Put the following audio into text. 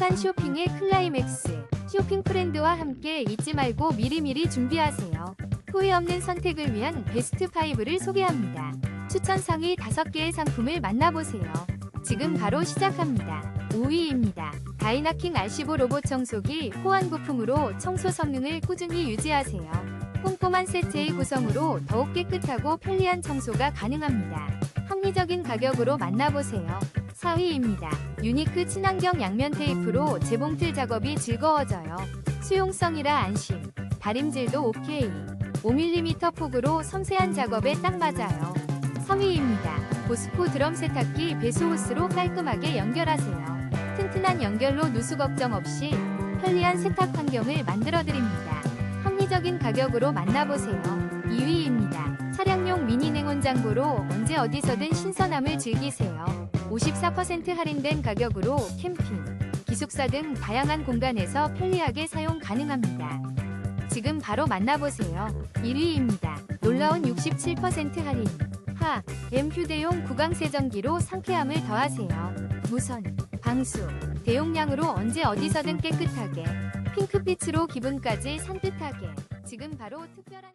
행복한 쇼핑의 클라이맥스. 쇼핑 프렌드와 함께 잊지 말고 미리미리 준비하세요. 후회 없는 선택을 위한 베스트 5를 소개합니다. 추천 상위 5개의 상품을 만나보세요. 지금 바로 시작합니다. 5위입니다. 다이나킹 R15 로봇 청소기 호환 부품으로 청소 성능을 꾸준히 유지하세요. 꼼꼼한 세트의 구성으로 더욱 깨끗하고 편리한 청소가 가능합니다. 합리적인 가격으로 만나보세요. 4위입니다. 유니크 친환경 양면 테이프로 재봉틀 작업이 즐거워져요. 수용성이라 안심. 다림질도 오케이. 5mm 폭으로 섬세한 작업에 딱 맞아요. 3위입니다. 보스코 드럼 세탁기 배수 호스로 깔끔하게 연결하세요. 튼튼한 연결로 누수 걱정 없이 편리한 세탁 환경을 만들어드립니다. 합리적인 가격으로 만나보세요. 2위입니다. 차량용 미니 냉온 장고로 언제 어디서든 신선함을 즐기세요. 54% 할인된 가격으로 캠핑, 기숙사 등 다양한 공간에서 편리하게 사용 가능합니다. 지금 바로 만나보세요. 1위입니다. 놀라운 67% 할인. 하, M 휴대용 구강 세정기로 상쾌함을 더하세요. 무선, 방수, 대용량으로 언제 어디서든 깨끗하게, 핑크빛으로 기분까지 산뜻하게. 지금 바로 특별한